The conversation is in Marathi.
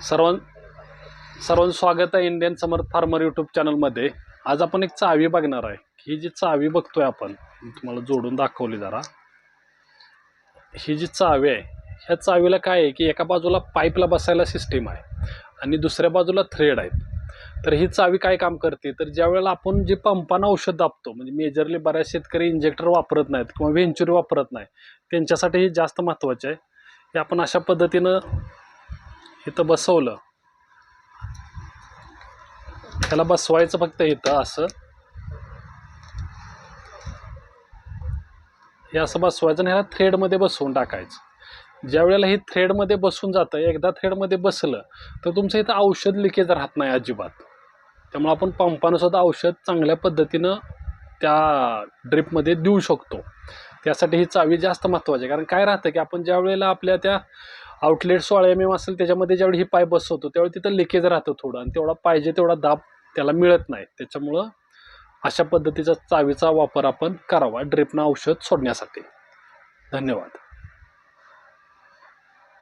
सर्वां सर्वांचं स्वागत आहे इंडियन समर्थ फार्मर यूट्यूब चॅनलमध्ये आज आपण एक चावी बघणार आहे. ही जी चावी बघतोय आपण तुम्हाला जोडून दाखवली जरा. ही जी चावी आहे ह्या चावीला काय आहे की एका बाजूला पाईपला बसायला सिस्टीम आहे आणि दुसऱ्या बाजूला थ्रेड आहेत. तर ही चावी काय काम करते? तर ज्या वेळेला आपण जे पंपानं औषध दाबतो म्हणजे मेजरली बऱ्याच शेतकरी इंजेक्टर वापरत नाहीत किंवा व्हेंचुरी वापरत नाही त्यांच्यासाठी हे जास्त महत्त्वाचे आहे. हे आपण अशा पद्धतीनं इथं बसवलं. त्याला बसवायचं फक्त इथं असं. हे असं बसवायचं आणि ह्याला थ्रेडमध्ये बसवून टाकायचं. ज्या वेळेला हे थ्रेडमध्ये बसून जातं एकदा थ्रेडमध्ये बसलं तर तुमचं इथं औषध लिकेज राहत नाही अजिबात. त्यामुळे आपण पंपानं सुद्धा औषध चांगल्या पद्धतीनं त्या ड्रिपमध्ये देऊ शकतो. त्यासाठी ही चावी जास्त महत्त्वाची आहे. कारण काय राहतं की आपण ज्या वेळेला आपल्या त्या आउटलेट सोळा एम एम असेल त्याच्यामध्ये ज्यावेळी ही पाय बसवतो त्यावेळी तिथं लिकेज राहतं थोडं. आणि तेवढा पाहिजे तेवढा दाब त्याला मिळत नाही. त्याच्यामुळं अशा पद्धतीचा चावीचा वापर आपण करावा ड्रिपनं औषध सोडण्यासाठी. धन्यवाद.